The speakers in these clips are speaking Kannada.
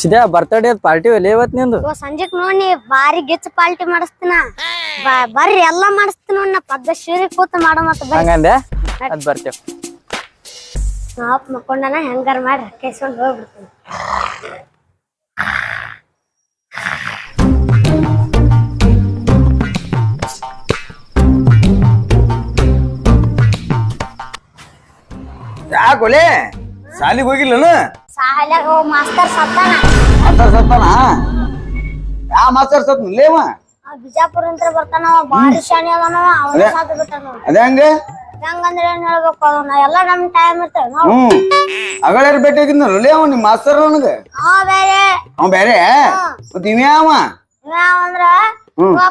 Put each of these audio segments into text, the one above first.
ಸಿದ್ಯಾ ಬರ್ತಡೇ ಪಾರ್ಟಿ ಒಲೆ ಇವತ್ ನಿಂದು? ಸಂಜೆಕ್ ನೋಡಿ ಬಾರಿ ಗಿಚ್ಚ ಪಾರ್ಟಿ ಮಾಡಿಸ್ತೀನ. ಬರ್ರಿ ಎಲ್ಲಾ ಮಾಡಿಸ್ತೀನಿ ನೋಡಿ ನಾ ಪದ್ದ ಶಿರಿ ಕೂತ್ ಮಾಡೋ ಮತ್ತ ಹಂಗಂದೆ? ಅದ್ ಬರ್ತೇವ್. ನಾಪ್ ಮಕ್ಕೊಂಡನ ಹೆಂಗಾರ ಮಾಡ್ರಿ ಕೇಸ್ಕೊಂಡ್ ಹೋಗ್ಬಿಡ್ತೀನಿ. ಯಾಕೊಲೆ ಸಾಲಿಗೆ ಹೋಗಿಲ್ಲನ? ಸಾಲ್ಯಾಗ ಹೋಗ್ ಮಾಸ್ತರ್ ಸತ್ತಾನ. ಮಾಸ್ತರ್ ಸತ್ತಾನ? ಯಾ ಮಾಸ್ತರ್ ಸತ್ನ? ಲೇವ ಆ ಬಿಜಾಪುರ ಅಂತ ಬರ್ತಾನ ಬಾರಿ ಶಾಣಿ ಅದಾನ ಅವನ ಸಾತ್ ಬಿಟ್ಟಾನ ಅದೇ ಹಂಗ? ಹೆಂಗಂದ್ರೆ ಏನ್ ಹೇಳ್ಬೇಕು ಅದು ನಾ ಎಲ್ಲಾ ನಮ್ ಟೈಮ್ ಇರ್ತೇವೆ ನಾವು ಭೇಟಿ ಅಗಳಾರ ಭೇಟಿಯಾಗಿದ್ನಲ್ಲ ಲೇವ ನಿಮ್ ಮಾಸ್ತರ್ ನನಗ? ಅವ ಬೇರೆ. ಅವ ಬೇರೆ? ಮತ್ ಇವ್ಯಾವ ಅಂದ್ರ ಇವ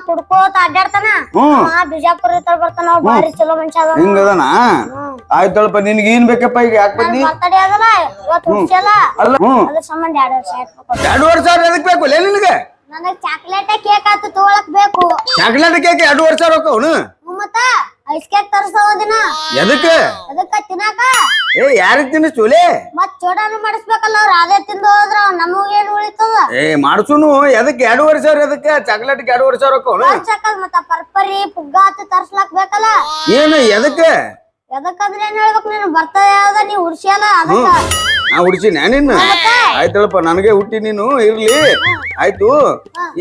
ಕುಡ್ಕೋತ ಅಡ್ಡಾಡ್ತಾನ ಅವ ಬಿಜಾಪುರ ಬರ್ತಾನ ಅವ ಬಾರಿ ಚಲೋ ಮನುಷ್ಯ ಅದಾನ. ಹಿಂಗದನ? ಆಯ್ತಳಪ್ಪ ನಿನ್ಗೆ ಏನ್ ಬೇಕಪ್ಪ ಈಗ? ಯಾಕೆ ಬಂದಿ? ಬರ್ತಡೇ ಆಗಲ್ಲ ಇವತ್ತು ಹುಡ್ಸಲ್ಲ ಅದ್ರ ಸಂಬಂಧ ಎರಡು ವರ್ಷ ಎರಡು ವರ್ಷ ಎದಕ್ ಬೇಕು? ಲೇ ನಿನಗೆ? ನನಗ್ ಚಾಕ್ಲೇಟ್ ಕೇಕ್ ಆತು ತಗೊಳಕ್ ಬೇಕು. ಚಾಕ್ಲೇಟ್ ಕೇಕ್ ಎರಡು ವರ್ಷ ರೊಕ್ಕ ಅವನು? ಮತ್ತ ಐಸ್ ಕೇಕ್ ತರ್ಸವ ದಿನ. ಎದಕ್ಕ? ಎದಕ್ಕ ತಿನ್ನಾಕ? ಏ ಯಾರಿಗ್ ತಿನ್ನಿಸ್ತುಲೇ ಮತ್ ಚೋಡಾನು ಮಾಡಿಸ್ಬೇಕಲ್ಲ ಅವ್ರ ಅದೇ ತಿಂದು ಹೋದ್ರ ನಮಗೂ ಉಳಿತದ ಏ ಮಾಡ್ಸುನು ಎದಕ್ಕೆ ಎರಡು ವರ್ಷ ಎದಕ್ಕೆ? ಚಾಕ್ಲೇಟ್ಗೆ ಎರಡು ವರ್ಷ ರೊಕ್ಕ ಅವನು ಚಕ್ಕಲ್ ಮತ್ತ ಪರ್ಪರಿ ಪುಗ್ಗ ಆತು ತರ್ಸ್ಲಾಕ್ ಬೇಕಲ್ಲ? ಏನು ಎದಕ್ಕೆ? ಎದಕ್ಕಂದ್ರೆ ಏನ್ ಹೇಳ್ಬೇಕು ನೀನು? ಬರ್ತದೆ ಯಾವ್ದ? ನೀ ಹುಡ್ಸಿಯಲ್ಲ ಅದಕ್ಕ. ನಾ ಹುಡ್ಸಿನ ನಿನ್ನ ಆಯ್ತಳಪ್ಪ ನನಗೆ ಹುಟ್ಟಿ ನೀನು ಇರ್ಲಿ. ಆಯ್ತು.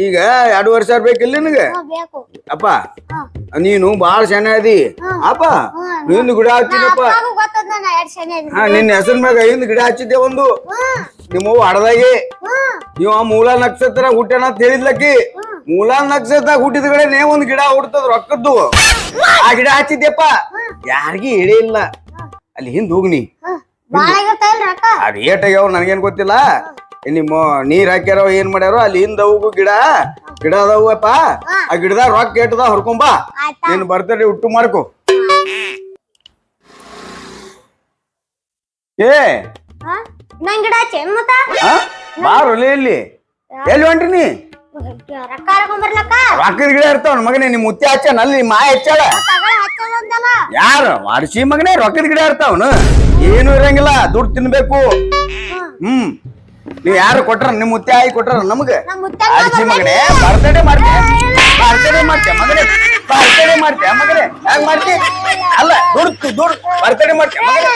ಈಗ ಎರಡು ವರ್ಷ ಬೇಕಿಲ್ಲ ನಿನಗೆ? ಅಪ್ಪ ನೀನು ಬಾಳ ಶನ ಅದಿ. ಅಪ್ಪ ನಿಂದು ಗಿಡ ಹಚ್ಚಿದಪ್ಪ ಹಾ ನಿನ್ನ ಹೆಸರ ಮ್ಯಾಗ ಹಿಂದ್ ಗಿಡ ಹಚ್ಚಿದ್ದೆ ಒಂದು. ನಿಮ್ಮ ನಿಮ್ಮವ್ವ ಹಡದಾಗಿ ನೀವು ಆ ಮೂಲ ನಕ್ಷತ್ರ ಹುಟ್ಟಣ ಅಂತ ಹೇಳಿದ್ಲಕ್ಕಿ? ಮೂಲ ನಕ್ಷತ್ರ ಹುಟ್ಟಿದ ಕಡೆ ನೇ ಒಂದ್ ಗಿಡ ಹುಡ್ತದ ರೊಕ್ಕದ್ದು. ಆ ಗಿಡ ಹಚ್ಚಿದ್ದೆಪ್ಪ ಯಾರಿಗೂ ಹೇಳಿಲ್ಲ ಇಲ್ಲ. ಅಲ್ಲಿ ಹಿಂದ್ ಹೋಗ್ನಿ ಅದ್ ಏಟ್ ಆಗ್ಯಾವ ನನಗೇನ್ ಗೊತ್ತಿಲ್ಲ? ನಿಮ್ಮ ನೀರ್ ಹಾಕ್ಯಾರ ಏನ್ ಮಾಡ್ಯಾರೋ ಅಲ್ಲಿ ಹಿಂದ ಅವು ಗಿಡ. ಗಿಡ ಅದಾವಪ್ಪ. ಆ ಗಿಡದಾಗ ರೊಕ್ಕ ಏಟದ ಹೊರ್ಕೊಂಬಾ ಏನ್ ನೀನ್ ಬರ್ತಡೇ ಹುಟ್ಟು ಮಾಡ್ಕೊ. ಏ? ಬಾರೊಲೆ ಇಲ್ಲಿ. ಎಲ್ಲಿ ಹೊಂಟಿನಿ ರೊಕ್ಕ ರೊಕ್ಕದ ಗಿಡ ಇರ್ತಾವ ಮಗನೇ ನಿಮ್ ಮುತ್ತಿ ಹಚ್ಚಾನ ಅಲ್ಲಿ ಮಾ ಹೆಚ್ಚಳ? ಯಾರು? ವಾಡ್ಸಿ ಮಗನೇ ರೊಕ್ಕದ ಗಿಡ ಇರ್ತಾವನು? ಏನು ಇರಂಗಿಲ್ಲ ದುಡ್ಡು ತಿನ್ಬೇಕು. ಹ್ಮ್. ನೀವ್ ಯಾರು ಕೊಟ್ರ ನಿಮ್ ಮುತ್ತಿ ಆಯಿ ಕೊಟ್ರ ನಮಗ? ಅಡಿಸಿ ಮಗನೇ ಬರ್ತಡೇ ಮಾಡ್ತೆ. ಬರ್ತಡೇ ಮಾಡ್ತೆ ಮಗನೇ. ಬರ್ತಡೇ ಮಾಡ್ತೆ ಮಗನೇ. ಹೆಂಗ್ ಮಾಡ್ತಿ? ಅಲ್ಲ ದುಡ್ಡು ದುಡ್ಡು ಬರ್ತಡೇ ಮಾಡ್ತೆ ಮಗನೇ.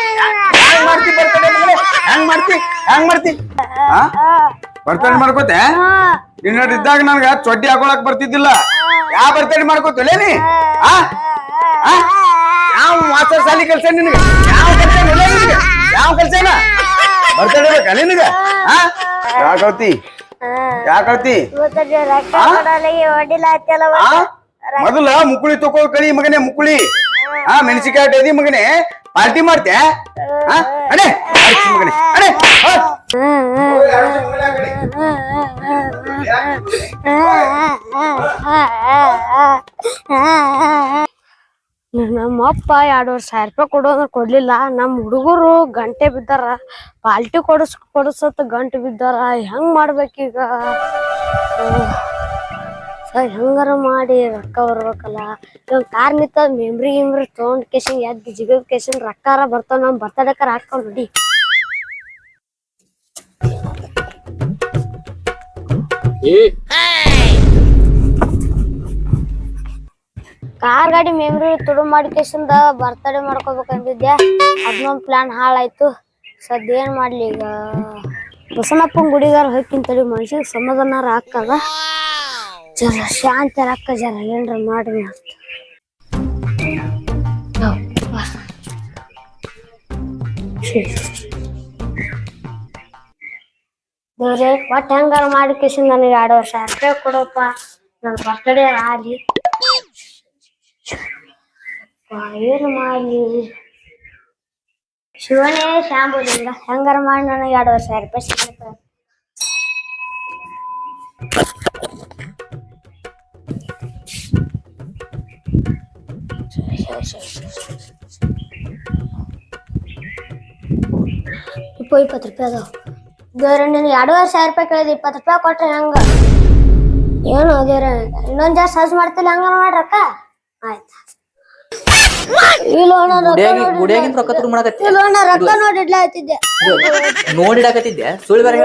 ಹೆಂಗ್ ಮಾಡ್ತಿ ಬರ್ತಡೇ ಮಗನೇ? ಹೆಂಗ್ ಮಾಡ್ತಿ? ಹೆಂಗ್ ಮಾಡ್ತಿ? ಹಾ. ಬರ್ತಡೇ ಮಾಡ್ಕೋತೆ? ನಿನ್ನ ಇದ್ದಾಗ ನನ್ಗ ಚೊಡ್ಡಿ ಹಾಕೊಳಕ್ ಬರ್ತಿದ್ದಿಲ್ಲ. ಯಾವ ಬರ್ತಡೆ ಮಾಡ್ಕೋತಲೇ ನೀ? ಆ? ಯಾವ ಮಾಸ್ಟರ್ ಸಾಲಿ ಕೆಲ್ಸ ನಿನಗೆ? ಯಾವ ಕೆಲ್ಸ ನಿನಗೆ? ಯಾವ ಕೆಲ್ಸನ? ಬರ್ತಡೇ ಬೇಕಾ ನಿನಗೆ? ಆ? ಯಾಕಳ್ತಿ ಯಾಕಳ್ತಿ ಮೊದಲ ಮುಕ್ಕುಳಿ ತಕೋ ಕಳಿ ಮಗನೇ ಮುಕ್ಕುಳಿ ಹಾ ಮೆಣಸಿಕಾಯಿ ಎದಿ ಮಗನೇ. ಪಾರ್ಟಿ ಮಾಡ್ತೆ ಆ? ಅಡೆ ಮಗನೇ. ಅಡೆ. ನಮ್ಮ ಅಪ್ಪ ಎರಡು ವರ್ಷ ಸಾವಿರ ರೂಪಾಯಿ ಕೊಡೋದ್ರ ಕೊಡ್ಲಿಲ್ಲ. ನಮ್ಮ ಹುಡುಗರು ಗಂಟೆ ಬಿದ್ದಾರ. ಪಾಲ್ಟಿ ಕೊಡಿಸ್ ಕೊಡಿಸತ್ ಗಂಟೆ ಬಿದ್ದಾರ. ಹೆಂಗ್ ಮಾಡ್ಬೇಕೀಗ? ಸರ್, ಹೆಂಗಾರ ಮಾಡಿ ರೊಕ್ಕ ಬರ್ಬೇಕಲ್ಲ. ಇವಾಗ ಕಾರ್ ನಿಂತ ಮೆಮ್ರಿ ಗಿಮ್ರಿ ತೊಗೊಂಡ್ ಕೇಶನ್ ಎದ್ದು ಜಿಗದ್ ಕೇಶನ್ ರೊಕ್ಕಾರ ಬರ್ತಾವ. ನಮ್ ಬರ್ತಡೇಕಾರ ಹಾಕೊಂಡ್ ನೋಡಿ ಕಾರ್ ಗಾಡಿ ಮೆಮ್ರಿ ತುಡು ಮಾಡಿಕೇಶಿಂದ ಬರ್ತಡೇ ಮಾಡ್ಕೋಬೇಕಂತಿದ್ದೆ ಅದನ್ನೊಂದು ಪ್ಲಾನ್ ಹಾಳಾಯ್ತು. ಸದ್ಯ ಏನ್ ಮಾಡ್ಲಿ ಈಗ? ಬಸವಣ್ಣಪ್ಪನ ಗುಡಿಗಾರ ಹೋಗ್ಕಿಂತಡಿ ಮನುಷ್ಯಗೆ ಸಮಾಧಾನ ಹಾಕದ ಜರ ಶಾಂತಿ ಹಾಕ ಜರ, ಏನ್ರ ಮಾಡ್ರಿ ಅಂತ. ದೇವ್ರೆ, ಒಟ್ಟು ಹೆಂಗಾರ ಮಾಡಿ ಕೇಶನ್ ನನಗೆ ಎರಡು ವರ್ಷ ರೂಪಾಯಿ ಕೊಡಪ್ಪ. ನನ್ನ ಬರ್ತಡೇ ಆಗಲಿ. ಏನು ಮಾಡಲಿ? ಶಿವನೇ ಶಾಂಬುಲಿಂಗ ಹೆಂಗಾರ ಮಾಡಿ ನನಗೆ ಎರಡು ವರ್ಷ ರೂಪಾಯಿ ಸಿಗುತ್ತೆ ಇಪ್ಪ ಇಪ್ಪತ್ತು ರೂಪಾಯಿ ಅದಾವ. ದೇವ್ರ ನೀನು ಎರಡೂವರೆ ಸಾವಿರ ರೂಪಾಯಿ ಕೇಳಿದ್, ಇಪ್ಪತ್ತು ರೂಪಾಯಿ ಕೊಟ್ರೆ ಹೆಂಗ? ಏನು ದೇವ್ರ ಇನ್ನೊಂದ್ ಜಾಸ್ತಿ ಸಜ್ ಮಾಡ್ತಿಲ್ಲ ಹಂಗ ಮಾಡ್ರಕ್ಕ? ಆಯ್ತು. ಗುಡಿಯಾಗಿ ಗುಡಿಯಾಗಿಂದ ರೊಕ್ಕ ಮಾಡಕತ್ತಿ. ಸುಳ್ಳು ಬೇರೆ.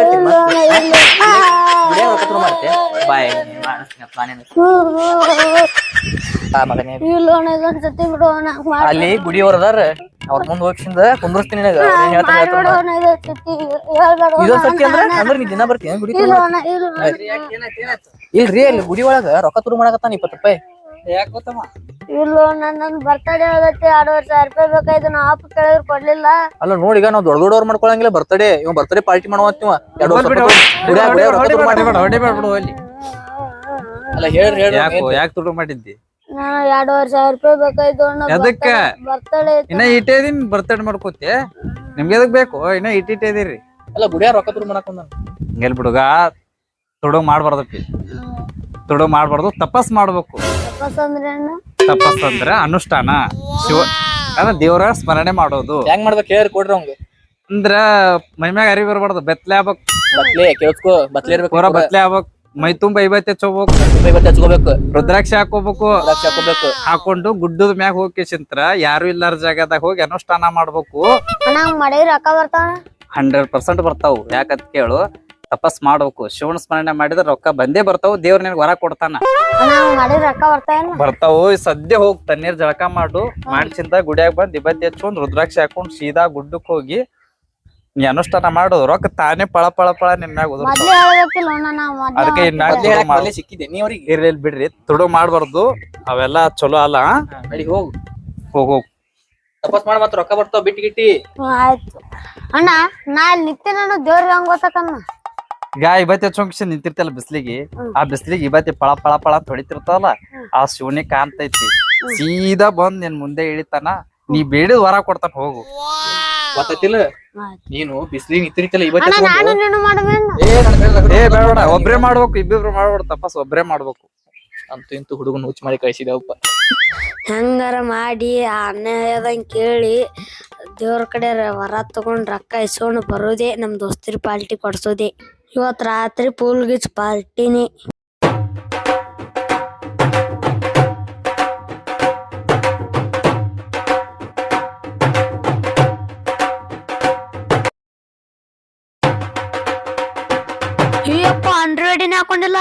ಗುಡಿಯಾಗ ಮಾಡ್ತೆ. ಬಾಯ್. ಇದೊಂದ್ ಸತಿ ಅಲ್ಲಿ ಗುಡಿಯವ್ರ ಅದಾರ. ಅವ್ರ ಮುಂದ್ ಹೋಗ್ಸಿಂದ ಕುಂದ್ರಸ್ತೀನಿ ನಿನಗ. ಇದೊಂದ್ ಸತಿ ಅಂದ್ರ ಅಂದ್ರ ನೀ ದಿನ ಬರ್ತೀನಿ ಗುಡಿ. ಇಲ್ರಿ ಅಲ್ಲಿ ಗುಡಿ ಒಳಗ ರೊಕ್ಕ ತುರು ಮಾಡಕತ್ತಾನ ಇಪ್ಪತ್ತು ರೂಪಾಯಿ. ಇಲ್ಲ ನನ್ನ ನನ್ ಬರ್ತಡೇ ಆಗತ್ತೆ ಎರಡುವರೆ ಸಾವಿರ ರೂಪಾಯಿ ಬೇಕಾಯ್ತು ನಾ ಆಪ್ ಕೇಳಿದ್ರು ಕೊಡ್ಲಿಲ್ಲ. ಅಲ್ಲ ನೋಡಿ ಈಗ ನಾವು ದೊಡ್ಡ ದೊಡ್ಡವ್ರು ಮಾಡ್ಕೊಳಂಗಿಲ್ಲ ಬರ್ತಡೇ ಇವ್ ಬರ್ತಡೇ ಪಾರ್ಟಿ ಮಾಡುವಂತ ಮಾಡ್ಬಾರ್ದಪ್ಪ ಎರಡು ಅಲ್ಲ. ಹೇಳ್ರಿ ಯಾಕೋ ಯಾಕೆ ತುಡು ಮಾಡಿದ್ದಿ? ನಾನು ಎರಡುವರೆ ಸಾವಿರ ರೂಪಾಯಿ ಬೇಕಾಯ್ತು ಅಣ್ಣ ಬರ್ತಡೇ ಇನ್ನ ಇಟ್ಟೇ ಇದೀನಿ ಬರ್ತಡೇ ಮಾಡ್ಕೋತಿ. ನಿಮ್ಗೆ ಎದಕ್ ಬೇಕು? ಇನ್ನ ಇಟ್ಟಿಟ್ಟೇ ಇದೀರಿ. ಅಲ್ಲ ಗುಡಿಯ ರೊಕ್ಕ ತುಡು ಮಾಡಕೊಂಡ ಎಲ್ ಬಿಡುಗ ಮಾಡ್ಬಾರ್ದಪ್ಪಿ. ತುಡು ಮಾಡಬಾರ್ದು. ತಪಸ್ ಮಾಡ್ಬೇಕು. ತಪಸ್ ಅಂದ್ರೆ ಅಣ್ಣ ತಪಸ್ ಅಂದ್ರ ಅನುಷ್ಠಾನ. ಶಿವ ಅಂದ್ರೆ ದೇವರ ಸ್ಮರಣೆ ಮಾಡೋದು. ಹೆಂಗ್ ಮಾಡ್ಬೇಕು ಹೇಳಿ ಕೊಡ್ರಿ ಅವ್ಗೆ ಅಂದ್ರ ಮೈಮ್ಯಾಗ ಅರಿ ಬರಬಾರ್ದು ಬೆತ್ಲೆ ಆಗ್ಬೇಕು. ಬತ್ಲೆ ಕೇಳ್ಸ್ಕೊ ಬತ್ಲೆ ಇರ್ಬೇಕು ಪೂರ ಬೆತ್ಲೆ ಆಗ್ಬೇಕು. ಮೈ ತುಂಬ ಐವತ್ತು ಹಚ್ಕೋಬೇಕು ಇವತ್ತು ಹಚ್ಕೋಬೇಕು. ರುದ್ರಾಕ್ಷಿ ಹಾಕೋಬೇಕು ಲಕ್ಷ ಹಾಕೋಬೇಕು ಹಾಕೊಂಡು ಗುಡ್ಡದ ಮ್ಯಾಗ ಹೋಗಿ ಚಿಂತ್ರ ಯಾರು ಇಲ್ಲಾರ ಜಾಗದಾಗ ಹೋಗಿ ಅನುಷ್ಠಾನ ಮಾಡ್ಬೇಕು. ಅಣ್ಣ ಹಂಗ್ ಮಾಡಿದ್ರೆ ರೊಕ್ಕ ಬರ್ತಾವ ಹಂಡ್ರೆಡ್ ಪರ್ಸೆಂಟ್ ಬರ್ತಾವು. ಯಾಕಂತ ಕೇಳು. ತಪಸ್ ಮಾಡ್ಬೇಕು. ಶಿವನ ಸ್ಮರಣೆ ಮಾಡಿದ್ರೆ ರೊಕ್ಕ ಬಂದೇ ಬರ್ತಾವ ದೇವ್ರ ನಿನ್ಗೆ ವರ ಕೊಡ್ತಾನ. ರೊಕ್ಕ ಬರ್ತಾವೇನ ಬರ್ತಾವು ಸದ್ಯ ಹೋಗಿ ತಣ್ಣೀರ್ ಜಳಕ ಮಾಡು. ಮಾಡ್ಸಿಂದ ಗುಡಿಯಾಗ ಬಂದ್ ದಿಬತ್ತಿ ಹಚ್ಕೊಂಡ್ ರುದ್ರಾಕ್ಷಿ ಹಾಕೊಂಡ್ ಸೀದಾ ಗುಡ್ಡಕ್ ಹೋಗಿ ನೀ ಅನುಷ್ಠಾನ ಮಾಡು. ರೊಕ್ಕ ತಾನೇ ಪಳ ಪಳ ಪಳ ನಿನ್ ಮ್ಯಾಗ ಉದುರ್ತಾವ ಮೊದ್ಲೇ ಹೇಳ್ಬೇಕಿಲ್ಲ ಅಣ್ಣ ನಾ ಮೊದ್ಲೇ ಅದಕ್ಕೆ ಇನ್ ಮ್ಯಾಗ ತುಡು ಮಾಡು. ಸಿಕ್ಕಿದೆ ನೀ ಅವ್ರಿಗೆ. ಇರ್ಲಿ ಇರ್ಲಿ ಬಿಡ್ರಿ. ತುಡು ಮಾಡ್ಬಾರ್ದು. ಅವೆಲ್ಲ ಚಲೋ ಅಲ್ಲ ನಡಿ ಹೋಗು. ಹೋಗ್ ಹೋಗ್. ತಪಸ್ ಮಾಡ ಮತ್ತ ರೊಕ್ಕ ಬರ್ತಾವ ಬಿಟ್ಟು ಗಿಟ್ಟಿ. ಹ್ಮ್, ಆಯ್ತು. ಅಣ್ಣ ನಾ ಅಲ್ಲಿ ನಿತ್ಯ ನಾನು ದೇವ್ರಿಗೆ ಹಂಗ ಗೊತ್ತಕಣ್ಣ. ಈಗ ಇವತ್ತೆ ಹಚ್ಚೊಂಗಿಸಿ ನಿಂತಿರ್ತಲ್ಲ ಬಿಸ್ಲಿಗೆ ಆ ಬಿಸ್ಲಿಗೆ ಇವತ್ತೆ ಪಳ ಪಳ ಪಳ ಅಂತ ಹೊಡಿತಿರ್ತಾವಲ್ಲ ಆ ಶಿವನೇ ಕಾಣ್ತೈತಿ ಸೀದಾ ಬಂದ್ ನಿನ್ ಮುಂದೆ ಇಳಿತಾನ ನೀ ಬೇಡಿದ ವರ ಕೊಡ್ತಾನ ಹೋಗು. ಗೊತ್ತಿಲ್ಲ. ನೀನು ಬಿಸ್ಲಿಗೆ ನಿಂತಿರ್ತಿಲ್ಲ ಇವತ್ತೆ ಇವತ್ತು ನಾನು ನೀನು ಏ ಬೇಡ ಒಬ್ರೇ ಮಾಡ್ಬೇಕು ಇಬ್ಬಿಬ್ರು ಮಾಡ್ಬೇಡ ತಪಾಸ್ ಒಬ್ರೇ ಮಾಡ್ಬೇಕು. ಅಂತ ಇಂತು ಹುಡುಗನ ಹುಚ್ಚು ಮಾಡಿ ಕಳಿಸಿದವಪ್ಪ ಹಂಗಾರ ಮಾಡಿ ಆ ಅಣ್ಣ ಹೇಳ್ದಂಗ್ ಕೇಳಿ ದೇವ್ರ ಕಡೆ ವರ ತಗೊಂಡ್ ರೊಕ್ಕ ಇಸ್ಕೊಂಡು ಬರೋದೇ ನಮ್ ದೋಸ್ತಿರ್ ಪಾಲ್ಟಿ ಕೊಡ್ಸೋದೇ. ಇವತ್ ರಾತ್ರಿ ಪೂಲ್ ಗಿಚ್ ಪಾರ್ಟಿನಿ ಅಯ್ಯಪ್ಪ ಅಂಡ್ರಾಯ್ಡಿನ ಹಾಕೊಂಡಿಲ್ಲ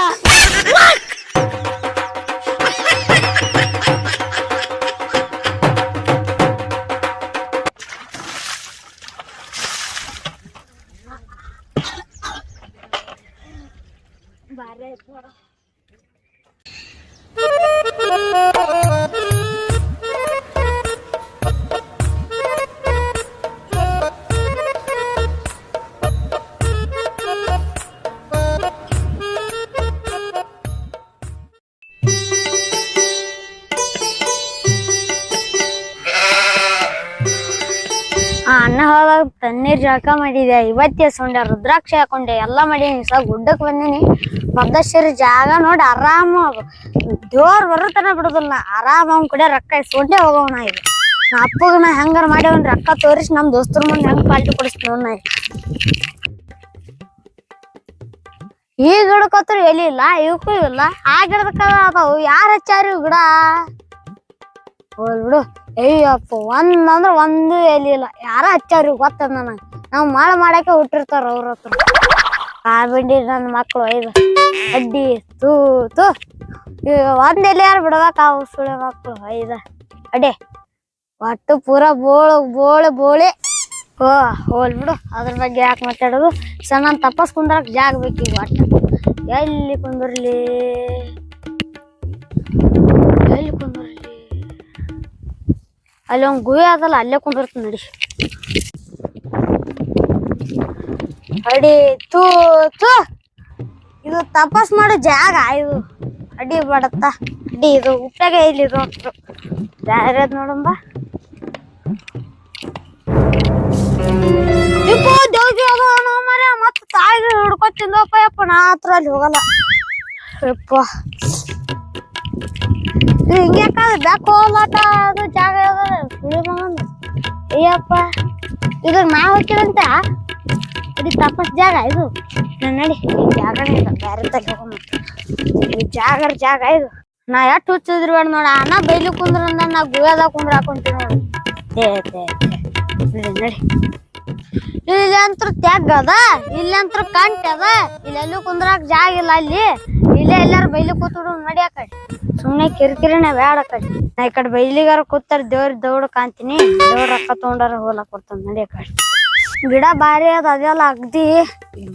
ತಣ್ಣೀರ್ ಜಳಕ ಮಾಡಿದೆ. ಇವತ್ತೇ ಸೊಂಡೆ, ರುದ್ರಾಕ್ಷಿ ಹಾಕೊಂಡೆ. ಎಲ್ಲ ಮಾಡೀನಿ. ಸ ಗುಡ್ಡಕ್ ಬಂದೀನಿ. ಮದ್ದಶ್ವರಿ ಜಾಗ ನೋಡಿ ಆರಾಮ ದೇವ್ರ ಬರುತ್ತನ ಬಿಡುದಿಲ್ಲ. ಬಿಡೋದಿಲ್ಲ ಆರಾಮ ಅವ್ನ ಕಡೆ ರೊಕ್ಕ ಇಸ್ಕೊಂಡೆ ಹೋಗೋಣ ಈಗ ನಾ ಅಪ್ಪಗ ನಾ ಹೆಂಗಾರ ಮಾಡಿ ಅವ್ನ ರೊಕ್ಕ ತೋರಿಸಿ ನಮ್ಮ ದೋಸ್ತರ ಮುಂದೆ ಹೆಂಗ್ ಪಾಲ್ಟಿ ಕೊಡಿಸ್ತೀನಿ ಅವ್ನ. ಈ ಗಿಡಕ್ಕತ್ರ ಎಲ್ಲಿ ಇಲ್ಲ ಇವಕ್ಕೂ ಇಲ್ಲ. ಆ ಗಿಡದ ಅದಾವು. ಯಾರು ಹಚ್ಚಾರ ಇವ್ ಗಿಡ? ಹೋಲ್ ಬಿಡು. ಅಯ್ಯಪ್ಪ ಒಂದಂದ್ರ ಒಂದು ಎಲ್ಲಿ ಇಲ್ಲ. ಯಾರ ಹಚ್ಚಾರಿ ಗೊತ್ತದ ನನಗ? ನಾವ್ ಮಾಳ ಮಾಡಕ್ಕೆ ಹುಟ್ಟಿರ್ತಾರ ಅವ್ರ ಹತ್ರ. ಕಾಬಿಂಡಿ ನನ್ನ ಮಕ್ಕಳು ಐದು. ಅಡ್ಡಿ, ತೂ ತೂ. ಯಾರು ಬಿಡ್ಬೇಕಾವು ಸುಳೆ ಮಕ್ಕಳು ಐದ. ಅಡ್ಡಿ ಒಟ್ಟು ಪೂರ ಬೋಳು ಬೋಳು, ಬೋಳೆ. ಓ, ಹೋಲ್ ಬಿಡು. ಅದ್ರ ಬಗ್ಗೆ ಯಾಕೆ ಮಾತಾಡೋದು? ಸಣ್ಣ ತಪಸ್ ಕುಂದ್ರಕ್ ಜಾಗ ಬೇಕೀಗ ಒಟ್ಟು. ಎಲ್ಲಿ ಕುಂದ್ರಲಿ? ಎಲ್ಲಿ ಕುಂದ್ರಲಿ? ಅಲ್ಲಿ ಒಂದು ಗುಹೆ ಅದಲ್ಲ, ಅಲ್ಲೇ ಕುಂದಿರ್ತೀನಿ ನಡಿ. ಅಡಿ, ತೂ ತೂ. ಇದು ತಪಸ್ ಮಾಡೋ ಜಾಗ ಇದು. ಅಡಿ ಬಡತ್ತ ಅಡಿ, ಇದು ಉಪ್ಪಾಗ ಇಲ್ಲಿ ಇದು ಯಾರ್ಯಾದ್ ನೋಡಂಬ. ಇಪ್ಪ ದೇವ್ಜಿ ಅದ ಮರ ಮತ್ತ ತಾಯಿಗೆ ಹಿಡ್ಕೊತ್ ತಿಂದಪ್ಪ. ಯಪ್ಪ, ನಾ ಹತ್ರ ಅಲ್ಲಿ ಹೋಗಲ್ಲ. ಯಪ್ಪ. ಹಿಂಗ್ಯಾಕ ಬ್ಯಾಕ್ ಹೋಗ್ಲಾಟ ಅದು ಜಾಗ ಸುಳಿ ಅಯ್ಯಪ್ಪ. ಇದು ನಾ ಹೋಗ್ತೀರಂತ ಇದು ತಪಸ್ ಜಾಗ ಇದು. ನಡಿ ಜಾಗ ಬೇರೆ ಜಾಗರ ಜಾಗ ಇದು. ನಾ ಎಷ್ಟು ಹುಚ್ಚಿದ್ರು ಬೇಡ ನೋಡ ಅಣ್ಣ ಬೈಲಿ ಕುಂದ್ರ ನಾ ಗುಹೆದಾಗ ಕುಂದ್ರ ಹಾಕೊಂತೀನಿ ನೋಡಿ. ನೋಡಿ ಇಲ್ಲಿ ಅಂತ್ರ ತೆಗ್ ಅದ ಇಲ್ಲಿ ಅಂತ್ರ ಕಂಟ್ ಅದ ಇಲ್ಲೆಲ್ಲೂ ಕುಂದ್ರಾಕ್ ಜಾಗ ಇಲ್ಲ ಅಲ್ಲಿ. ಇಲ್ಲೇ ಎಲ್ಲಾರು ಬೈಲಿ ಕೂತ್ಬಿಡು ನಡಿ ಆ ಕಡೆ. ಸುಮ್ನೆ ಕಿರಿಕಿರಿನ ಬೇಡ ಕಡೆ. ನಾ ಈ ಕಡೆ ಬೈಲಿಗಾರ ಕೂತಾರ, ದೇವ್ರ ದೌಡ ಕಾಂತೀನಿ ದೇವ್ರ ರೊಕ್ಕ ತಗೊಂಡಾರ ಹೋಗ್ಲಕ್ ಕೊಡ್ತಾನ ನಡಿ ಆ ಕಡೆ. ಗಿಡ ಬಾರಿ ಅದ, ಅದೆಲ್ಲ ಅಗ್ದಿ.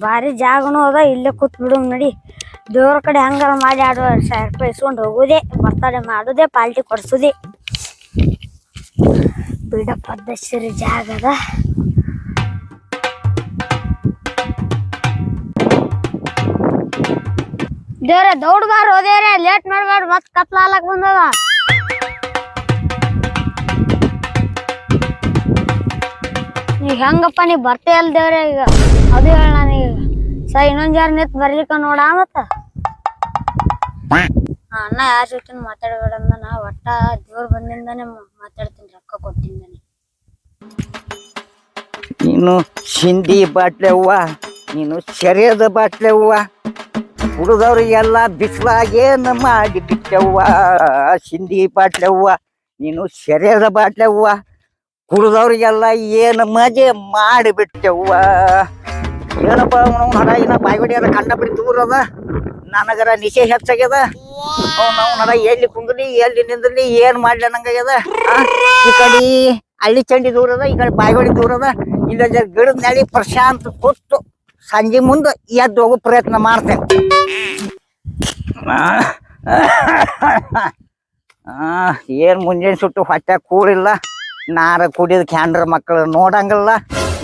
ಬಾರಿ ಜಾಗನು ಅದ, ಇಲ್ಲೇ ಕೂತ್ ಬಿಡು ನಡಿ. ದೇವ್ರ ಕಡೆ ಹಂಗಾರ ಮಾಡಿ ಆಡುವ ಸಾವಿರ ರೂಪಾಯಿ ಇಸ್ಕೊಂಡು ಹೋಗುದೇ, ಬರ್ತಡೆ ಮಾಡುದೇ, ಪಾಲ್ಟಿ ಕೊಡ್ಸೋದೆ. ಬಿಡ ಪದ್ಧತಿ ಜಾಗ ಅದ. ದೇವ್ರೆ ದೌಡ್ ಬಾರ ಲೇಟ್ ಮಾಡ್ಬಾರ್ದು, ಮತ್ತೆ ಕತ್ಲಾಲಕ್ ಬಂದದ. ನೀ ಹೆಂಗಪ್ಪ, ನೀ ಬರ್ತೇ ಅಲ್ದೇವ್ರೆ ಈಗ ಅದು ಹೇಳ ನಾನೀಗ ಸ ಇನ್ನೊಂದ್ ಯಾರ ನಿತ್ ಬರ್ಲಿಕ್ಕ ನೋಡ ಮತ್ತ. ಅಣ್ಣ ಯಾರ ಜೊತೆ ಮಾತಾಡಬೇಡಂದ ನಾ ಒಟ್ಟ ದೇವ್ರ ಬಂದಿಂದಾನೆ ಮಾತಾಡ್ತೀನಿ, ರೊಕ್ಕ ಕೊಟ್ಟಿಂದಾನೆ ನೀನು ಸಿಂಧಿ ಬಾಟ್ಲೆವ್ವ ನೀನು ಸೆರೆಯದ ಬಾಟ್ಲೆವ್ವ ಹುಡುಗವ್ರಿಗೆಲ್ಲ ಬಿಸಿಲಾಗೇನು ಮಾಡಿ ಬಿಟ್ಟೆವ್ವ, ಸಿಂಧಿ ಬಾಟ್ಲೆವ್ವ ನೀನು ಸೆರೆಯದ ಬಾಟ್ಲೆವ್ವ ಕುಡ್ದವ್ರಿಗೆಲ್ಲ ಏನು ಮಜೆ ಮಾಡಿಬಿಟ್ಟೆವ್ವ. ಏನಪ್ಪ ಅವನು ಹಡ ಇನ್ನ ಬಾಯಿ ಹೊಡಿಯೋದ ಕಂಡ ಬಿಡಿ ದೂರ ಅದ. ನನಗರ ನಿಶೆ ಹೆಚ್ಚಾಗ್ಯದ. ಅವ್ನು ಹಡ ಎಲ್ಲಿ ಕುಂದ್ರಿ, ಎಲ್ಲಿ ನಿಂದ್ರಲಿ ಏನ್ ಮಾಡ್ಲಿ ಅನ್ನಂಗಾಗ್ಯದ. ಈ ಕಡೆ ಹಳ್ಳಿ ಚಂಡಿ ದೂರ ಅದ, ಈ ಕಡೆ ಬಾಯಿಗೊಡಿ ದೂರ ಅದ. ಇಲ್ಲ ಗಿಡದ ನಳಿ ಪ್ರಶಾಂತ ಕೊಟ್ಟು ಸಂಜೆ ಮುಂದೆ ಎದ್ದು ಹೋಗೋ ಪ್ರಯತ್ನ ಮಾಡ್ತೇನೆ. ಏನ್ ಮುಂಜಾನೆ ಸುಟ್ಟು ಹೊಟ್ಟೆ ಕೂಳಿಲ್ಲ ನಾರ ಕುಡಿದ ಕ್ಯಾಂಡ್ರ ಮಕ್ಕಳು ನೋಡಂಗಿಲ್ಲ.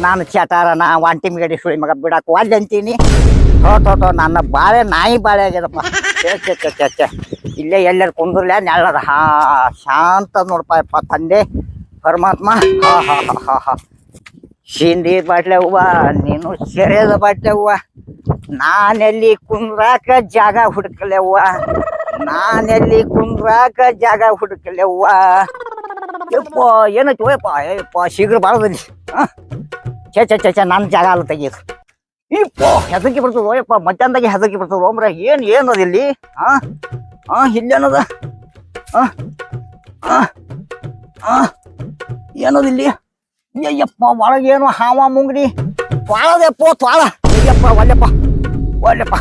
ನಾನು ಚಟಾರ ನಾ ವಾಂಟಿ ಗಡಿ ಸುಳಿ ಮಗ ಬಿಡಕ್ಕೆ ಒಳ್ಳೆ ಅಂತೀನಿ. ಥೋ ನನ್ನ ಬಾಳೆ, ನಾಯಿ ಬಾಳೆ ಆಗ್ಯದಪ್ಪ. ಇಲ್ಲೇ ಎಲ್ಲರ ಕುಂದ್ರಲ್ಲ, ನೆಳ್ಳದ. ಹಾ, ಶಾಂತ ನೋಡಪ್ಪ ತಂದೆ. ಪರಮಾತ್ಮ. ಹಾ ಹಾ ಹಾ ಹಾ ಹಾ. ಸಿಂಧಿ ಬಾಟ್ಲೆ ಹೂವ, ನೀನು ಸೆರೆದ ಬಾಟ್ಲೆ ಹೂವ. ನಾನೆಲ್ಲಿ ಕುಂದ್ರಾಕ ಜಾಗ ಹುಡುಕಲೆವ್ವ ನಾನೆಲ್ಲಿ ಕುಂದ್ರಾಕ ಜಾಗ ಹುಡುಕಲೆವ್ವ ಯಪ್ಪ ಏನೈತಿ ಓಯಪ್ಪ? ಯಪ್ಪ ಶೀಘ್ರ ಬಾಳದಲ್ಲಿ ಛೆ ಛೇ ಚಾ ಛೆ ನನ್ನ ಜಾಗ ಅಲ್ಲ ತೆಗೀದು ಇಪ್ಪ ಹೆದರ್ಕಿ ಬರ್ತದ ಓಯಪ್ಪ ಮಧ್ಯಾಹ್ನದಾಗೆ ಹೆದರ್ಕಿ ಬರ್ತದ ಓಮ್ರ ಏನು ಏನದ ಇಲ್ಲಿ? ಹಾ ಹಾ ಇಲ್ಲೇನದ? ಹಾ ಹಾಂ ಹಾಂ ಏನದ ಇಲ್ಲಿ? ಅಯ್ಯಪ್ಪ ಒಳಗೇನು ಹಾವ ಮುಂಗಡಿ ತ್ವಾಳದೆಪ್ಪ ತ್ವಾಳ. ಅಯ್ಯಪ್ಪ ಒಳ್ಳೆಪ್ಪ ಒಳ್ಳೆಪ್ಪ.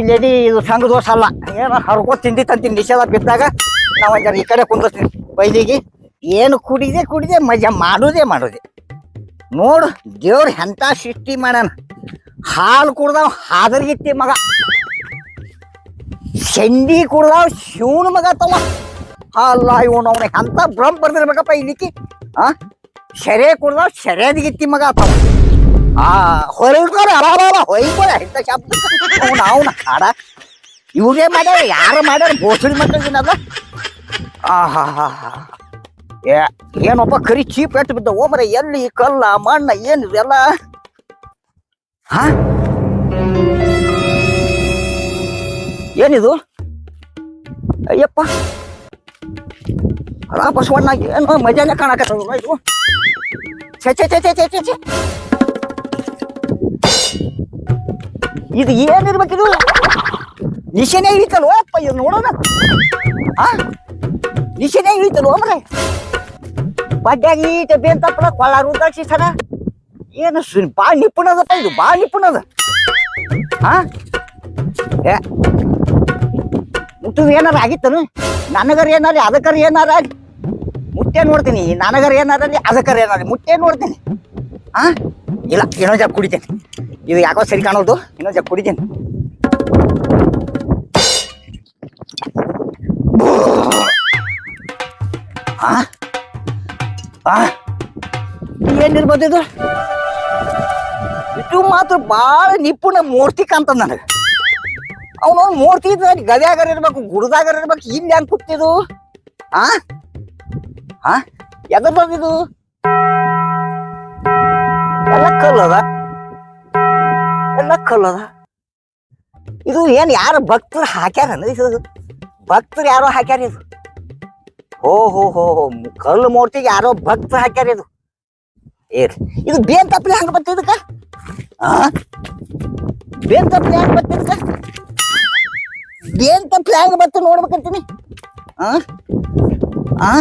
ಇಲ್ಲಿ ಇದು ಸಂಘ ದೋಷ ಅಲ್ಲ. ಏನೋ ಹರ್ಕೋ ತಿಂದಿತ್ತಂತೀನಿ ನಿಷೇಧ ಬಿದ್ದಾಗ ನಾವು ಈ ಕಡೆ ಕುಂದಿರ್ತೀನಿ ಬೈಲಿಗೆ. ಏನು ಕುಡಿದೆ ಕುಡಿದೆ, ಮಜಾ ಮಾಡೋದೇ ಮಾಡೋದೆ. ನೋಡು, ದೇವ್ರ ಎಂತ ಸೃಷ್ಟಿ ಮಾಡ್ಯಾನ. ಹಾಲು ಕುಡ್ದಾವ್ ಹಾದರ್ಗಿತ್ತಿ ಮಗ. ಚಂಡಿ ಕುಡ್ದಾವ್ ಶಿವನ ಮಗ ತಮ್ಮ. ಅಲ್ಲ, ಇವನು ಅವನ ಎಂತ ಭ್ರಮ್ ಬರ್ದಿರ್ಬೇಕಪ್ಪ ಇಲ್ಲಿಕ್ಕಿ. ಆ? ಶರೇ ಕುಡ್ದಾವ್ ಶರೇದಿಗಿತ್ತಿ ಮಗ ಆತವ ಆ ಹೊರಲ್ಕೋರ ಅರಾರ ಹೊಯ್ಕೋರ ಇಂಥ ಶಬ್ದ ಅವನ ಅವನ ಹಾಡ. ಇವ್ರೇ ಮಾಡ್ಯಾರ, ಯಾರು ಮಾಡ್ಯಾರ ಬೋಸಡಿ ಮಕ್ಕಳಿಗಿನದ? ಆ ಹಾ ಹಾ ಹಾ ಏ ಏನಪ್ಪ ಕರಿ ಚೀಪ್ ಎಟ್ಟು ಬಿದ್ದ ಓಮರ ಎಲ್ಲಿ ಕಲ್ಲ, ಮಣ್ಣ ಏನು ಇದೆಲ್ಲ ಹಾ? ಏನಿದು? ಅಯ್ಯಪ್ಪ. ಅಲ್ಲ, ಬಸವಣ್ಣ, ಏನು ಮಜಾನೆ ಕಾಣಕತ್ತದಲ್ಲ ಇದು? ಛೆ ಛೆ ಛೆ ಛೆ ಛೆ ಛೆ ಛೆ. ಇದು ಏನಿರ್ಬೇಕಿದು? ನಿಶೆನೆ ಇಳಿತಲ್ವಪ್ಪ ಇದು ನೋಡೋಣ. ಆ? ನಿಶೆನೆ ಇಳಿತಲ್ವ ಮರೆ. ಬಡ್ಡ್ಯಾಗಿ ಈಟ ಬೇಂತಪ್ಪಳ ಕೊಳ್ಳ ರುದ್ರಾಕ್ಷಿ ಸರ ಏನು ಸುನ್ ಬಾ ನಿಪುಣದಪ್ಪ ಇದು ಬಾ ನಿಪುಣದ. ಹಾ ಏ. ಮುಟ್ಟದ ಏನಾರ ಆಗಿತ್ತನು? ನನಗರ ಏನಾರ ಅದಕ್ಕರ ಏನಾರ? ಆಗ್ಲಿ ಮುಟ್ಟೆ ನೋಡ್ತೀನಿ, ನನಗರ ಏನಾರ ಅದಕ್ಕರ ಏನಾರ ಮುಟ್ಟೆ ನೋಡ್ತೀನಿ. ಹಾ ಇಲ್ಲ, ಇನ್ನೊಂದ್ ಜಾಗ ಕುಡಿತೇನೆ. ಇದು ಯಾಕೋ ಸರಿ ಕಾಣೋದು, ಇನ್ನೊಂದ್ ಜಾಗ ಕುಡಿತೇನೆ. ಆ? ಆ? ಏನಿರ್ಬೋದು ಇದು? ಇದು ಮಾತ್ರ ಭಾಳ ನಿಪುಣ ಮೂರ್ತಿ ಕಾಣ್ತದ ನನಗೆ. ಅವನು ಮೂರ್ತಿ ಇದ್ರೆ ಗದ್ಯಾಗರ ಇರ್ಬೇಕು ಗುಡ್ದಾಗರ ಇರ್ಬೇಕು, ಇಲ್ಲಿ ಹೆಂಗ್ ಕುತ್ತಿದು ಆ? ಆ? ಬಂದಿದು ಎಲ್ಲ ಕಲ್ಲದ? ಎಲ್ಲ ಕಲ್ಲದ? ಇದು ಏನ್ ಯಾರು ಭಕ್ತರು ಹಾಕ್ಯಾರ ಭಕ್ತರು ಯಾರೋ ಹಾಕ್ಯಾರ ಇದು? ಹೋ ಹೋ ಹೋ ಕಲ್ಲು ಮೂರ್ತಿಗೆ ಯಾರೋ ಭಕ್ತ ಹಾಕ್ಯಾರ ಇದು. ಏರ್ ಇದು ಬೇನ್ ತಪ್ಪಲಿ ಹಂಗ ಬರ್ತದ ಇದಕ್ಕ? ಆ? ಬೇನ್ ತಪ್ಪಲಿ ಹಂಗ ಬರ್ತದ ಬೇನ್ ತಪ್ಪಲ ಹೆಂಗ್ ಬತ್ತು ನೋಡ್ಬೇಕಂತೀನಿ. ಆ? ಆ?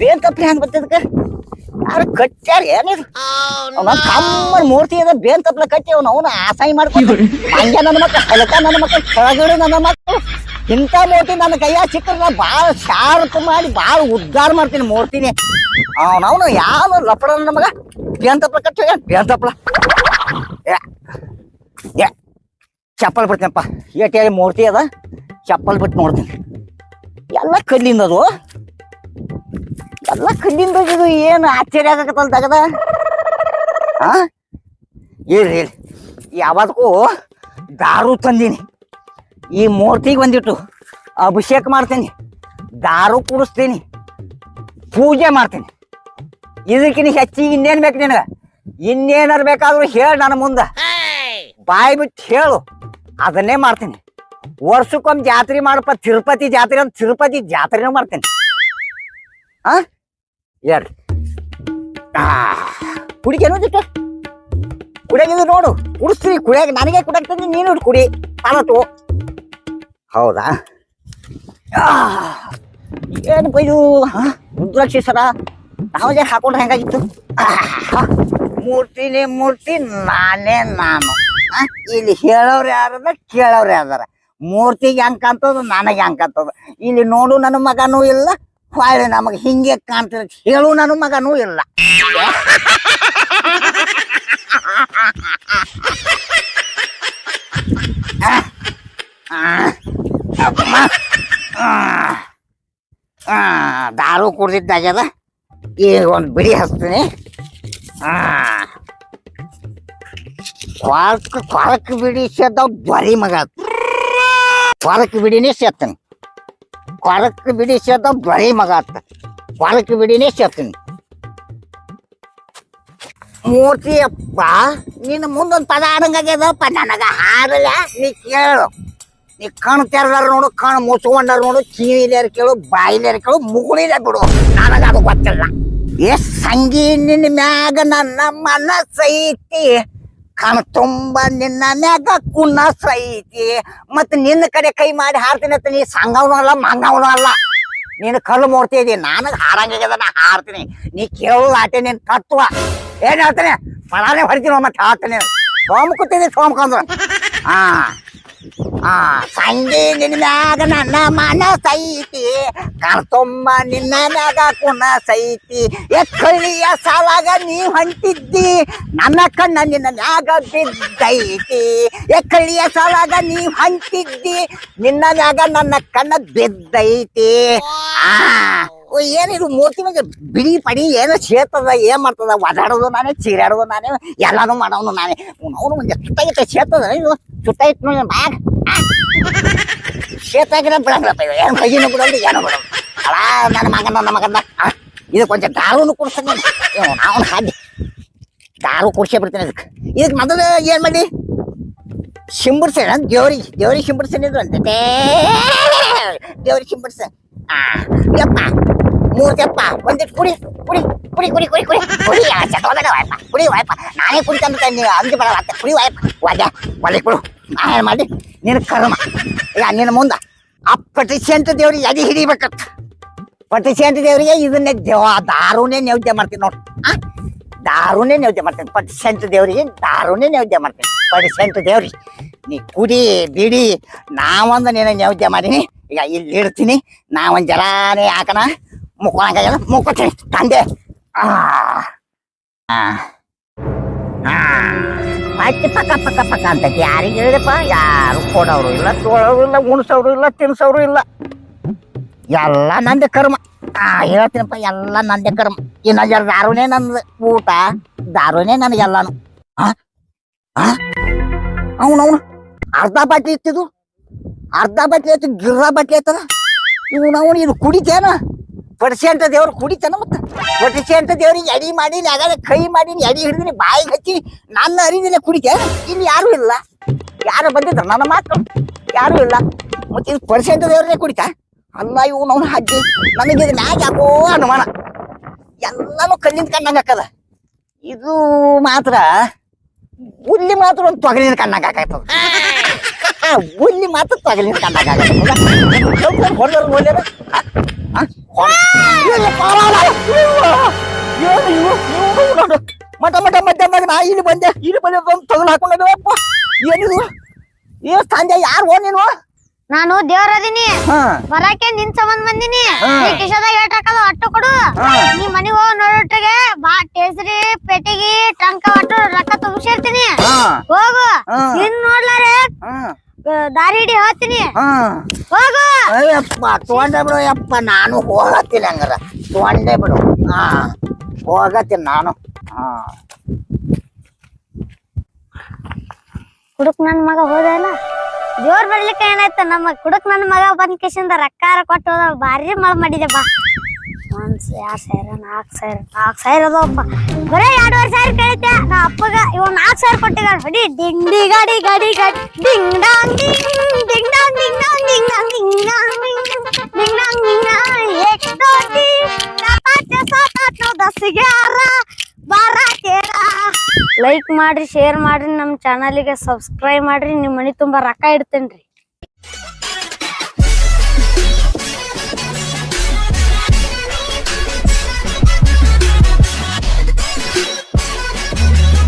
ಬೇನ್ ತಪ್ಪಲ ಹೆಂಗ್ ಬರ್ತದಕ್ಕ ಯಾರು ಕಟ್ಟ್ಯಾರ ಏನಿದು ಅವನ ಕಮ್ಮನ್ ಮೂರ್ತಿ ಅದ ಬೇನ್ ತಪ್ಪಲ ಕಟ್ಟಿ ಅವನು ಅವನು ಆಸಾಯಿ ಮಾಡ್ಕೊಂಡು ಹಂಗೆ ನನ್ನ ಮಕ್ಕಳು ಹಲಕ ನನ್ನ ಮಕ್ಕಳು ಕೆಳಗಡೆ ನನ್ನ ಮಕ್ಕಳು ಇಂಥ ಮೂರ್ತಿ? ನನ್ನ ಕೈಯಾಗ ಸಿಕ್ಕರೆ ಭಾಳ ಶಾರ್ಪ್ ಮಾಡಿ ಭಾಳ ಉದ್ಧಾರ ಮಾಡ್ತೀನಿ ಮೂರ್ತಿನಿ. ಅವನವನು ಯಾವ ಲಪಡ ನಮಗ ಮಗ? ಕಟ್ಟ ಬೇಂತಪ್ಪಳ. ಏ ಚಪ್ಪಲ್ ಬಿಡ್ತೀನಪ್ಪ. ಏಟೇಳಿ ಮೂರ್ತಿ ಅದ, ಚಪ್ಪಲ್ ಬಿಟ್ಟು ನೋಡ್ತೀನಿ. ಎಲ್ಲ ಕಲ್ಲಿಂದ ಅದು. ಎಲ್ಲ ಕಲ್ಲಿಂದ ಇದು ಏನು ಆಶ್ಚರ್ಯ ಆಗಕತ್ತಲ್ಲ ತಗದ? ಆ? ಹೇಳಿ ಹೇಳಿ ಯಾವದಕ್ಕೂ ದಾರು ತಂದೀನಿ. ಈ ಮೂರ್ತಿಗೆ ಬಂದಿಟ್ಟು ಅಭಿಷೇಕ ಮಾಡ್ತೀನಿ, ದಾರು ಕುಡಿಸ್ತೀನಿ, ಪೂಜೆ ಮಾಡ್ತೀನಿ. ಇದಕ್ಕಿನ ಹೆಚ್ಚಿಗೆ ಇನ್ನೇನು ಬೇಕು ನಿನಗೆ? ಇನ್ನೇನಾರು ಬೇಕಾದ್ರೂ ಹೇಳ ನನ್ನ ಮುಂದೆ. ಬಾಯಿ ಬಿಟ್ಟು ಹೇಳು, ಅದನ್ನೇ ಮಾಡ್ತೀನಿ. ವರ್ಷಕ್ಕೊಮ್ಮೆ ಜಾತ್ರೆ ಮಾಡಪ್ಪ, ತಿರುಪತಿ ಜಾತ್ರೆ ಅಂತ ತಿರುಪತಿ ಜಾತ್ರೆನೂ ಮಾಡ್ತೀನಿ. ಆ? ಹೇಳ್ರಿ. ಆ ಕುಡಿಕೇನು ದಿಟ್ಟು ಕುಡಿಯಾಗಿದ್ದು ನೋಡು, ಕುಡಿಸ್ತೀನಿ. ಕುಡಿಯಾಗ ನನಗೆ ಕುಡಿಯಾಕ್ತೀನಿ ನೀನು ಕುಡಿ. ತಾನತ್ತು ಹೌದಾ? ಏನು ಹಾ ರುದ್ರಾಕ್ಷಿ ಸರ ನಾವು ಹಾಕೊಂಡ್ರೆ ಹೆಂಗಾಗಿತ್ತು? ಮೂರ್ತಿನೇ ಮೂರ್ತಿ ನಾನೇ ನಾನು. ಇಲ್ಲಿ ಹೇಳೋರು ಯಾರದ ಕೇಳೋರು ಯಾರ್ದಾರ ಮೂರ್ತಿಗೆ ಹೆಂಗ್ ಕಾಣ್ತದ ನನಗೆ ಹೆಂಗ್ ಕಾಣ್ತದ. ಇಲ್ಲಿ ನೋಡು ನನ್ನ ಮಗನೂ ಇಲ್ಲ ಹೊಳೆ ನಮಗೆ ಹಿಂಗೆ ಕಾಣ್ತದ. ಹೇಳು ನನ್ನ ಮಗನೂ ಇಲ್ಲ. ಆ, ದಾರು ಕುಡ್ದಿದ್ದಾಗ್ಯದ? ಈಗ ಒಂದು ಬಿಡಿ ಹಚ್ತೀನಿ. ಕೊಳಕ್ ಕೊಳಕ್ ಬಿಡಿ ಸೇದ್ದಾವ್ ದ್ವರಿ ಮಗ ಕೊಳಕ್ ಬಿಡಿನೇ ಸೇರ್ತಾನೆ ಕೊಳಕ್ ಬಿಡಿ ಸೇದ್ದಾವ್ ದ್ವರಿ ಮಗ ಆತ. ಕೊಳಕ್ ಬಿಡಿನೇ ಸೇರ್ತೀನಿ ಮೂರ್ತಿ ಅಪ್ಪ, ನಿನ್ನ ಮುಂದೊಂದು ಪದ ಆಡಂಗಾಗ್ಯದಪ್ಪ ನನಗ ಹಾಡಲ್ಲ ನೀ ಕೇಳು. ನೀ ಕಣ್ ತೆರದಾರ ನೋಡು, ಕಣ್ ಮುಚ್ಕೊಂಡಾರ ನೋಡು ಕಿವಿಲೇರ ಕೇಳು ಬಾಯಿಲೇರ ಕೇಳು ಮುಗುಳಿಲ್ಲ ಬಿಡು. ನನಗ ಅದು ಗೊತ್ತಿಲ್ಲ. ಏ ಸಂಗಿ ನಿನ್ನ ಮ್ಯಾಗ ನನ್ನ ಮನಸ್ಸೈತಿ ಕಣ್ ತುಂಬ ನಿನ್ನ ಮ್ಯಾಗ ಕುನಸೈತಿ ಮತ್ ನಿನ್ನ ಕಡೆ ಕೈ ಮಾಡಿ ಹಾರ್ತೀನಿ ಅಂತ ನೀ ಸಂಗವನು ಅಲ್ಲ, ಮಂಗವನು ಅಲ್ಲ. ನೀನು ಕಲ್ಲು ಮೂರ್ತಿ ಇದೀನಿ ನನಗೆ ಹಾರಂಗಾಗ್ಯದ, ನಾ ಹಾರ್ತೀನಿ. ನೀ ಕೇಳೋದು ಆಟೆ ನಿನ್ ತತ್ವ. ಏನು ಹೇಳ್ತೀನಿ? ಪಳಾನೆ ಹೊಡಿತೀನಿ ಮತ್ತೆ ಹಾಕ್ತೀನಿ ಸೋಮ ಕೂತೀನಿ ಸೋಮ್ಕಂದ್ರ ಹಾ. ಆ ಸಂಗಿ ನಿನ್ನ ಮ್ಯಾಗ ನನ್ನ ಮನಸೈತಿ ನಿನ್ನ ಮ್ಯಾಗ ಕುನಸೈತಿ ಎಕ್ಕಳಿಯ ಸಾಲಾಗ ನೀ ಹೊಂಟಿದ್ದಿ ನನ್ನ ಕಣ್ಣ ನಿನ್ನ ಮ್ಯಾಗ ಬಿದ್ದೈತಿ. ಎಕ್ಕಳಿಯ ಸಾಲಾಗ ನೀ ಹೊಂಟಿದ್ದಿ ನಿನ್ನ ಮ್ಯಾಗ ನನ್ನ ಕಣ್ಣ ಬಿದ್ದೈತಿ. ಆ ಏನಿದು ಮೂರ್ತಿ ಮೇಲೆ ಬಿಡಿ ಪಡಿ ಏನು ಸೇರ್ತದ ಏನ್ ಮಾಡ್ತದ ಒದಾಡೋದು ನಾನೇ ಚೀರಾಡೋದು ನಾನೇ ಎಲ್ಲಾನು ಮಾಡೋನು ನಾನೇ ಅವನು ಮುಂದೆ ಸುತ್ತಾಗಿತ್ತ ಸೇರ್ತದ ಇದು ಸುತ್ತಾಗಿತ್ತು ನೋಡಿ ಬ್ಯಾಗ್ ಸೇತಾಗಿರ ಬಿಡಂಗಿಲ್ಲಪ್ಪ ಇದು ಏನು ಬೈಗಿನ ಬಿಡೋದು ಏನೋ ಬಿಡೋದು ಅಲ್ಲ ನನ್ನ ಮಗನ ನನ್ನ ಮಗನ ಇದು ಕೊಂಚ ದಾರುನು ಕುಡಿಸ್ತಾನೆ ನಾವು ಹಾದಿ ದಾರು ಕುಡ್ಸೇ ಬಿಡ್ತೀನಿ ಅದಕ್ಕೆ ಇದಕ್ಕೆ ಮೊದಲು ಏನ್ ಮಾಡಿ ಸಿಂಬರ್ಸೇನ ದೇವ್ರಿಗೆ ದೇವ್ರಿಗೆ ಸಿಂಬರ್ಸೇನಿದ್ರು ಅಂತ ದೇವ್ರಿಗೆ ಶಿಂಬರ್ಸ ಆ ಯಪ್ಪ ಒಂದಿಟ್ಟು ಕುಡಿ ಕುಡಿ ಕುಡಿ ಕುಡಿ ಕುಡಿ ಕುಡಿ ಕುಡಿ ಚಟೋದಡ ವಾಯಪ್ಪ ಕುಡಿ ವಾಯಪ್ಪ ನಾನೇ ಕುಡಿತಂತ ನೀವು ಅಂದಿ ಬರಲ್ಲ ಅತ್ತೆ ಕುಡಿ ವಾಯಪ್ಪ ವಾದ್ಯ ಒಲೆ ಕುಡು ನಾನು ಮಾಡಿ ನಿನ್ನ ಕರ್ಮ ಈಗ ನಿನ್ನ ಮುಂದ ಆ ಪಟಿಸೆಂಟ್ ದೇವ್ರಿಗೆ ಎದೆ ಹಿಡಿಬೇಕತ್ತ ಪಟಿಸೆಂಟ್ ದೇವರಿಗೆ ಇದನ್ನೇ ದೇವ ದಾರುನೇ ನೈವೇದ್ಯ ಮಾಡ್ತೀನಿ ನೋಡಿ ಆ ದಾರುನೇ ನೈವೇದ್ಯ ಮಾಡ್ತೀನಿ ಪಟಿಸೆಂಟ್ ದೇವರಿಗೆ ದಾರುನೇ ನೈವೇದ್ಯ ಮಾಡ್ತೀನಿ ಪಟಿಸೆಂಟ್ ದೇವ್ರಿ ನೀ ಕುಡಿ ಬಿಡಿ ನಾವೊಂದು ನಿನ್ನ ನೈವೇದ್ಯ ಮಾಡೀನಿ ಈಗ ಇಲ್ಲಿ ಇಡ್ತೀನಿ ನಾವೊಂದು ಜರಾನೇ ಹಾಕನ ಮುಕ್ಕೊಳಂಗಾಗಲ್ಲ ಮುಕ್ಕೋತೀನಿ. ತಂದೆ. ಆ. ಮತ್ತೆ ಪಕ್ಕ ಪಕ್ಕ ಪಕ್ಕ ಅಂತ ಯಾರಿಗೆ ಹೇಳಿದಪ್ಪ? ಯಾರು ಕೊಡೋರು ಇಲ್ಲ, ತೋಳೋರು ಇಲ್ಲ, ಉಣ್ಸೋರು ಇಲ್ಲ, ತಿನ್ಸೋರು ಇಲ್ಲ. ಎಲ್ಲ ನಂದೆ ಕರ್ಮ. ಆ, ಹೇಳ್ತೀನಪ್ಪ, ಎಲ್ಲ ನಂದೆ ಕರ್ಮ. ಇನ್ನ ಜರ ದಾರುನೇ ನಂದ ಊಟ ದಾರುನೇ ನನಗೆಲ್ಲಾನು. ಅವನವನು? ಅರ್ಧ ಬಾಟ್ಲಿ ಇತ್ತಿದು ಅರ್ಧ ಬಟ್ಲೆ ಆಯ್ತು, ಗಿರ್ರ ಬಟ್ಲೆ ಆಯ್ತದ ಇವು ನಾವು ಇದು ಕುಡಿತೇನ? ಪರ್ಸೆಂಟ್ ದೇವ್ರು ಕುಡಿತಾನ ಮತ್ತ? ಅಂತ ದೇವ್ರಿಗೆ ಎಡಿ ಮಾಡಿ ಆಗಾಗ ಕೈ ಮಾಡಿ ಎಡಿ ಹಿಡಿದಿನಿ ಬಾಯಿಗೆ ಹಚ್ಚಿ ನನ್ನ ಅರಿವಿನ ಕುಡಿತೆ ಇಲ್ಲಿ ಯಾರು ಇಲ್ಲ. ಯಾರು ಬಂದಿದ್ರು? ನನ್ನ ಮಾತು. ಯಾರು ಇಲ್ಲ. ಮತ್ತೆ ಇದು ಪರ್ಸೆಂಟ್ ದೇವ್ರನ್ನೇ ಕುಡಿತ? ಅಲ್ಲ ಇವು ನಾವು ಹಜ್ಜಿ ನನಗೆ ಇದು ಮ್ಯಾಗ ಯಾಕೋ ಅನುಮಾನ. ಎಲ್ಲಾನು ಕಣ್ಣಿಂದ ಕಣ್ಣಂಗ ಹಾಕದ. ಇದು ಮಾತ್ರ, ಹುಲ್ಲಿ ಮಾತ್ರ ಒಂದು ತೊಗಲಿನ ಕಣ್ಣಂಗ ಹಾಕತ್ತದ ಹುಲ್ಲಿ ಮಾತ್ರ ತಗಲಿ ಮಟ ಮಟ ಮಧ್ಯಾಹ್ನ ನಾ ಇಲ್ಲಿ ಬಂದೆ ಇಲ್ಲಿ ಬಂದೆ ಬಂದು ತಗಲು ಹಾಕೊಂಡಪ್ಪ ಏನಿದು ಏ ಸಂಜೆ ಯಾರು ಓ ನೀನು? ನಾನು ದೇವ್ರ ಅದೀನಿ. ಬರಕ್ಕೆ ಬರಾಕೆ ನಿನ್ ಸಂಬಂಧ ಬಂದಿನಿ. ಕಿಶೋದಾಗ ಏಟಾಕಲ್ಲ ಅಟ್ಟು ಕೊಡು. ನೀ ಮನಿಗ್ ಹೋಗ್ ನೋಡೋಟ್ರಿಗೆ ಬಾ ಟೇಸರಿ ಪೆಟ್ಟಿಗೆ ಟಂಕ ಅಟ್ಟು ರೊಕ್ಕ ತುಂಬಿಸಿರ್ತೀನಿ ಹೋಗು. ನಿನ್ ನೋಡ್ಲಾರೆ ದಾರಿ ಹಿಡಿ ಹೇಳ್ತೀನಿ ಹಾ. ಹೋಗು. ಅಯ್ಯಪ್ಪ ತೊಗೊಂಡೆ ಬಿಡು ಯಪ್ಪ ನಾನು ಹೋಗತ್ತೀನಿ ಹಂಗಾರ. ತೊಗೊಂಡೆ ಬಿಡು. ಹಾ. ಹೋಗತ್ತೀನಿ ನಾನು. ಹಾ. ಕುಡುಕ್ ನನ್ ಮಗ ಹೋದಲ್ಲ? ದೇವ್ರ ಬರ್ಲಿಕ್ಕೆ ಏನಾಯ್ತು ನಮ್ಮ ಕುಡುಕ್ ನನ್ನ ಮಗ ಬಂದ್ ಕಿಶಿಂದ ರೊಕ್ಕ ಕೊಟ್ಟು ಹೋದ ಭಾರಿ ಮಳ ಮಾಡಿದೆ ಬಾ. ಒಂದ್ ಎರಡು ಸಾವಿರ ನಾಲ್ಕು ಸಾವಿರ ನಾಲ್ಕು ಸಾವಿರ ಅದಪ್ಪ ಬರೇ ಎರಡುವರೆ ಸಾವಿರ ಕೇಳಿದ್ದೆ ನಾ ಅಪ್ಪಗ ಇವ್ ನಾಲ್ಕು ಸಾವಿರ ಕೊಟ್ಟಿಗ ಹೊಡಿ ಡಿಂಗ್ ಡಿ ಗಾಡಿ ಗಾಡಿ ಗಾಡಿ ಡಿಂಗ್ ಡಾಂಗ್ ಡಿಂಗ್ ಡಿಂಗ್ ಡಾಂಗ್ ಡಿಂಗ್ ಡಾಂಗ್ ಡಿಂಗ್ ಡಾಂಗ್ ಡಿಂಗ್ ಡಾಂಗ್ ಡಿಂಗ್ ಡಿಂಗ್ ಡಾಂಗ್ ಏಕ್ ದೋ ತೀನ್ ಸಾತ್ ನೌ ದಸ್ ಗ್ಯಾರ ಬಾರ ತೇರ ಲೈಕ್ ಮಾಡ್ರಿ ಶೇರ್ ಮಾಡ್ರಿ ನಮ್ಮ ಚಾನಲಿಗೆ ಸಬ್ಸ್ಕ್ರೈಬ್ ಮಾಡ್ರಿ ನಿಮ್ಮ ಮನೆ ತುಂಬ ರೊಕ್ಕ ಇಡ್ತೇನ್ರಿ